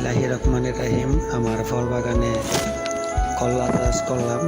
বিসমিল্লাহি রহমানির রাহিম। আমার ফল বাগানে কলা চাষ করলাম।